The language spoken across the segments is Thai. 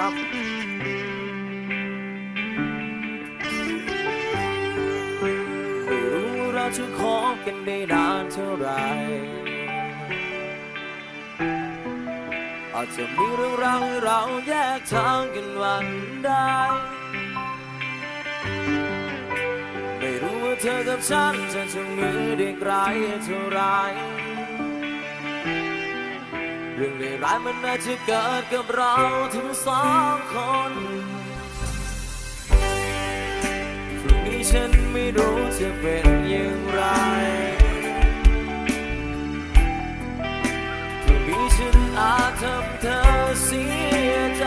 ครับไม่รู้เราจะขอกันได้นานเท่าไหรอาจจะมีเรื่องราวให้เราแยกทางกันวันได้ ไม่รู้ว่าเธอกับฉันจะจูงมือได้ไกลเท่าไร รื่องเลวร้ายมันน่าจะเกิดกับเราทั้งสองคนพรุ่งนี้ฉันไม่รู้จะเป็นอย่างไรพรุ่งนี้ฉันอาจทำเธอเสียใจ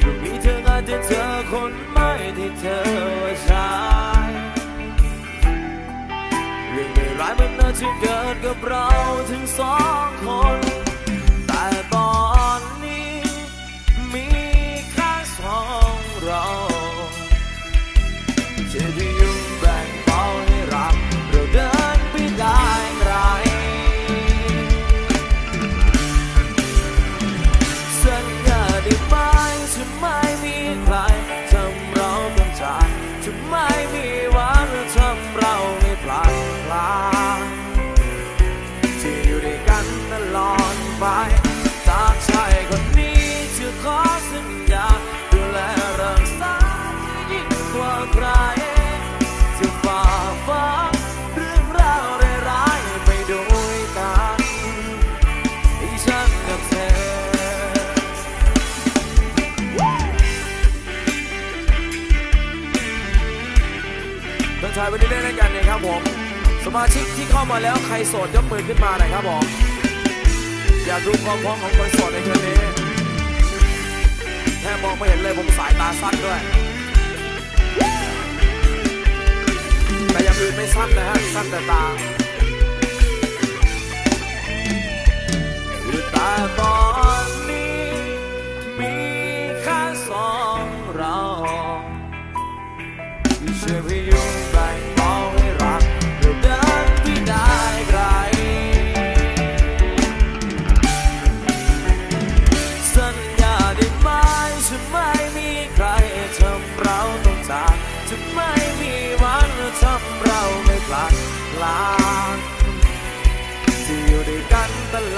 พรุ่งนี้เธออาจจะเจอคนใหม่ที่เธอว่าใช่เรื่องไม่ร้ายมันน่าจะเกิด กับเราทั้งสองคน แต่ตอนนี้ มีแค่สองเราจะพยุงแบ่งเบาให้รักเราเดินไปได้ไกลสัญญาได้ไหมจะไม่มี ทักทายไปเรื่อยๆด้วยกันนะครับผม สมาชิกที่เข้ามาแล้วใครโสดยกมือขึ้นมาหน่อยครับผม อยากดูความพร้อมของคนโสดในคืนนี้แค่มองไม่เห็นเลยผมสายตาสั้นด้วย แต่อย่างอื่นไม่สั้นนะฮะสั้นแต่ตาแต่ตอนนี้มีแค่สองเราที่ช่วยพยุง ไม่มีวันทำเราไม่พลัดพลาดที่อยู่ด้วยกันตลอด